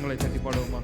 கரங்களை தட்டி பாடுவோமா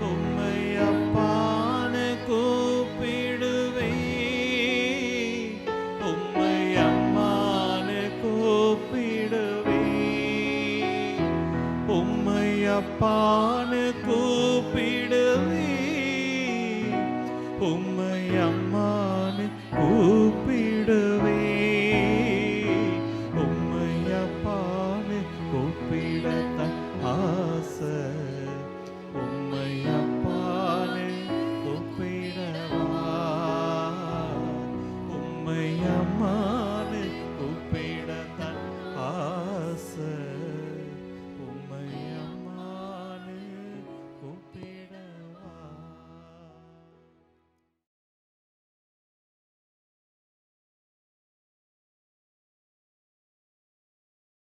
உம்மை அப்பான கூப்பிடுவே உம்மை அம்மான கூப்பிடுவே உம்மை அப்பான கூப்பிடு Mom.